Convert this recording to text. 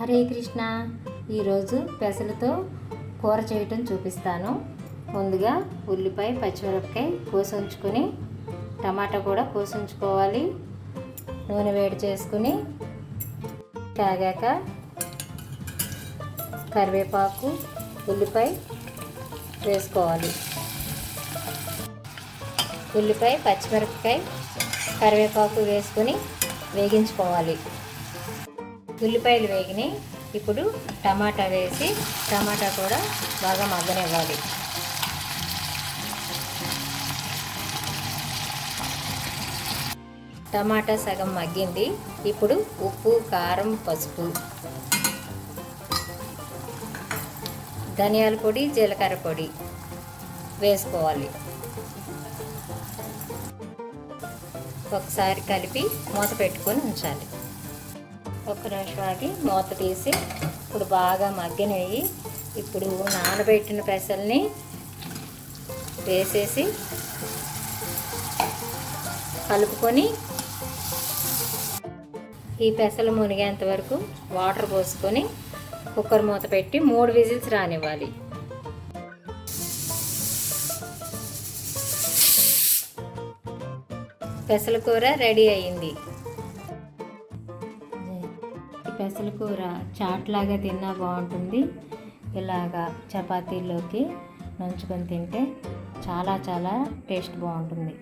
హరే కృష్ణ. ఈరోజు పెసలతో కూర చేయటం చూపిస్తాను. ముందుగా ఉల్లిపాయ పచ్చిమిరపకాయ కోసి ఉంచుకొని టమాటా కూడా కోసి ఉంచుకోవాలి. నూనె వేడి చేసుకుని కాగాక కరివేపాకు ఉల్లిపాయ వేసుకోవాలి. ఉల్లిపాయ పచ్చిమిరపకాయ కరివేపాకు వేసుకొని వేగించుకోవాలి. ఉల్లిపాయలు వేగినాయి. ఇప్పుడు టమాటా వేసి టమాటా కూడా బాగా మగ్గనివ్వాలి. టమాటా సగం మగ్గింది. ఇప్పుడు ఉప్పు కారం పసుపు. ధనియాల పొడి జీలకర్ర పొడి వేసుకోవాలి. ఒకసారి కలిపి మూత పెట్టుకొని ఉంచాలి. ఒక నిమిషం ఆగి మూత తీసి ఇప్పుడు బాగా మగ్గనివి ఇప్పుడు నానబెట్టిన పెసల్ని వేసేసి కలుపుకొని ఈ పెసలు మునిగేంత వరకు వాటర్ పోసుకొని కుక్కర్ మూత పెట్టి మూడు విజిల్స్ రానివ్వాలి. పెసల కూర రెడీ అయింది పెసల కూర చాట్ లాగా తిన్నా బాగుంటుంది. ఇలాగా చపాతీలోకి నంచుకొని తింటే చాలా చాలా టేస్ట్ బాగుంటుంది.